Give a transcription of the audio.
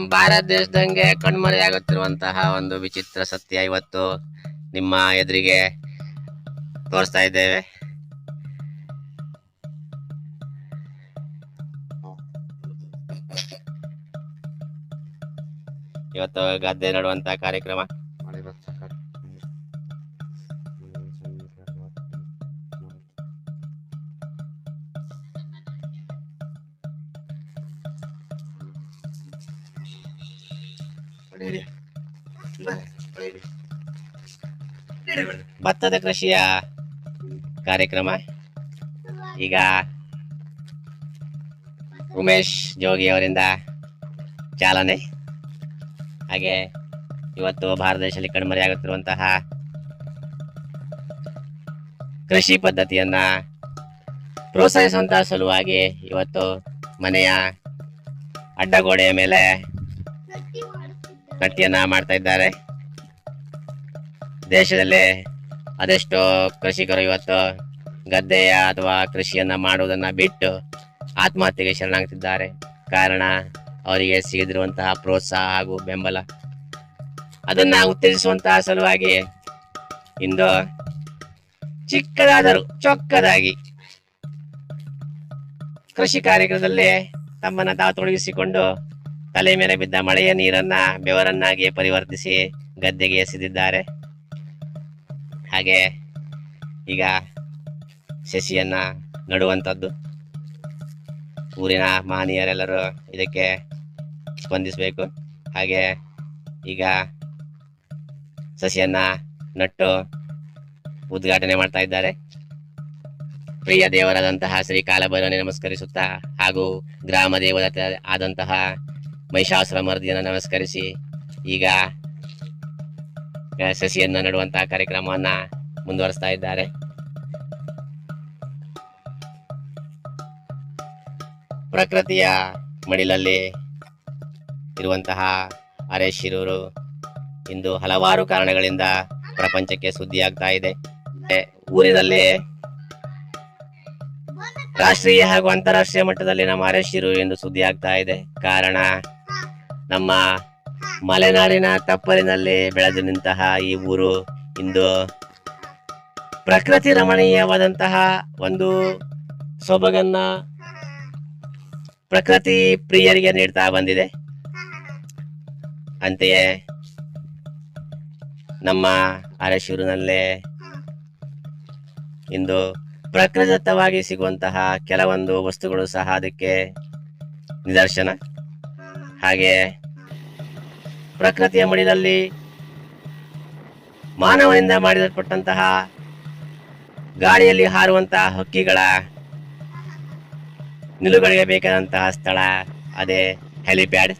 ಭಾರತ ದೇಶದಂಗೆ ಕಣ್ಮರೆಯಾಗುತ್ತಿರುವಂತಹ ಒಂದು ವಿಚಿತ್ರ ಸತ್ಯ ಇವತ್ತು ನಿಮ್ಮ ಎದುರಿಗೆ ತೋರಿಸ್ತಾ ಇದ್ದೇವೆ. ಇವತ್ತು ಗದ್ದೆ ನಡುವಂತಹ ಕಾರ್ಯಕ್ರಮ. ಭತ್ತದ ಕೃಷಿಯ ಕಾರ್ಯಕ್ರಮ. ಈಗ ಉಮೇಶ್ ಜೋಗಿ ಅವರಿಂದ ಚಾಲನೆ. ಹಾಗೆ ಇವತ್ತು ಭಾರತ ದೇಶದಲ್ಲಿ ಕಣ್ಮರೆಯಾಗುತ್ತಿರುವಂತಹ ಕೃಷಿ ಪದ್ಧತಿಯನ್ನ ಪ್ರೋತ್ಸಾಹಿಸುವಂತಹ ಸಲುವಾಗಿ ಇವತ್ತು ಮನೆಯ ಅಡ್ಡಗೋಡೆಯ ಮೇಲೆ ನಟ್ಟಿಯನ್ನ ಮಾಡ್ತಾ ಇದ್ದಾರೆ. ದೇಶದಲ್ಲಿ ಅದೆಷ್ಟೋ ಕೃಷಿಕರು ಇವತ್ತು ಗದ್ದೆಯ ಅಥವಾ ಕೃಷಿಯನ್ನ ಮಾಡುವುದನ್ನ ಬಿಟ್ಟು ಆತ್ಮಹತ್ಯೆಗೆ ಶರಣಾಗ್ತಿದ್ದಾರೆ. ಕಾರಣ ಅವರಿಗೆ ಸಿಗದಿರುವಂತಹ ಪ್ರೋತ್ಸಾಹ ಹಾಗೂ ಬೆಂಬಲ. ಅದನ್ನ ಉತ್ತೇಜಿಸುವಂತಹ ಸಲುವಾಗಿ ಇಂದು ಚಿಕ್ಕದಾದರೂ ಚೊಕ್ಕದಾಗಿ ಕೃಷಿ ಕಾರ್ಯಕ್ರಮದಲ್ಲಿ ತಮ್ಮನ್ನ ತಾವು ತೊಡಗಿಸಿಕೊಂಡು ತಲೆ ಮೇಲೆ ಬಿದ್ದ ಮಳೆಯ ನೀರನ್ನ ಬೆವರನ್ನಾಗಿ ಪರಿವರ್ತಿಸಿ ಗದ್ದೆಗೆ ಎಸೆದಿದ್ದಾರೆ. ಹಾಗೆ ಈಗ ಸಸಿಯನ್ನ ನಡುವಂಥದ್ದು. ಊರಿನ ಮಹನೀಯರೆಲ್ಲರೂ ಇದಕ್ಕೆ ಸ್ಪಂದಿಸಬೇಕು. ಹಾಗೆ ಈಗ ಸಸಿಯನ್ನ ನಟ್ಟು ಉದ್ಘಾಟನೆ ಮಾಡ್ತಾ ಇದ್ದಾರೆ. ಪ್ರಿಯ ದೇವರಾದಂತಹ ಶ್ರೀ ಕಾಲಭೈರವನೇ ನಮಸ್ಕರಿಸುತ್ತಾ ಹಾಗೂ ಗ್ರಾಮ ದೇವತೆ ಆದಂತಹ ಮಹಿಷಾಸುರ ಮರ್ದಿಯನ್ನು ನಮಸ್ಕರಿಸಿ ಈಗ ಸಸಿಯನ್ನು ನೆಡುವಂತಹ ಕಾರ್ಯಕ್ರಮವನ್ನ ಮುಂದುವರಿಸ್ತಾ ಇದ್ದಾರೆ. ಪ್ರಕೃತಿಯ ಮಡಿಲಲ್ಲಿ ಇರುವಂತಹ ಅರೆ ಶಿರೂರು ಇಂದು ಹಲವಾರು ಕಾರಣಗಳಿಂದ ಪ್ರಪಂಚಕ್ಕೆ ಸುದ್ದಿಯಾಗ್ತಾ ಇದೆ. ಊರಿನಲ್ಲಿ ರಾಷ್ಟ್ರೀಯ ಹಾಗೂ ಅಂತಾರಾಷ್ಟ್ರೀಯ ಮಟ್ಟದಲ್ಲಿ ನಮ್ಮ ಅರೆಶಿರು ಎಂದು ಸುದ್ದಿ ಆಗ್ತಾ ಇದೆ. ಕಾರಣ, ನಮ್ಮ ಮಲೆನಾಡಿನ ತಪ್ಪಲಿನಲ್ಲಿ ಬೆಳೆದು ನಿಂತಹ ಈ ಊರು ಇಂದು ಪ್ರಕೃತಿ ರಮಣೀಯವಾದಂತಹ ಒಂದು ಸೊಬಗನ್ನ ಪ್ರಕೃತಿ ಪ್ರಿಯರಿಗೆ ನೀಡ್ತಾ ಬಂದಿದೆ. ಅಂತೆಯೇ ನಮ್ಮ ಅರಶೂರಿನಲ್ಲೇ ಇಂದು ಪ್ರಕೃತಿದತ್ತವಾಗಿ ಸಿಗುವಂತಹ ಕೆಲವೊಂದು ವಸ್ತುಗಳು ಸಹ ಅದಕ್ಕೆ ನಿದರ್ಶನ. ಹಾಗೆ ಪ್ರಕೃತಿಯ ಮಡಿಲಲ್ಲಿ ಮಾನವನಿಂದ ಮಾಡಿರಲ್ಪಟ್ಟಂತಹ ಗಾಳಿಯಲ್ಲಿ ಹಾರುವಂತಹ ಹಕ್ಕಿಗಳ ನಿಲುಗಡೆಗೆ ಬೇಕಾದಂತಹ ಸ್ಥಳ, ಅದೇ ಹೆಲಿಪ್ಯಾಡ್.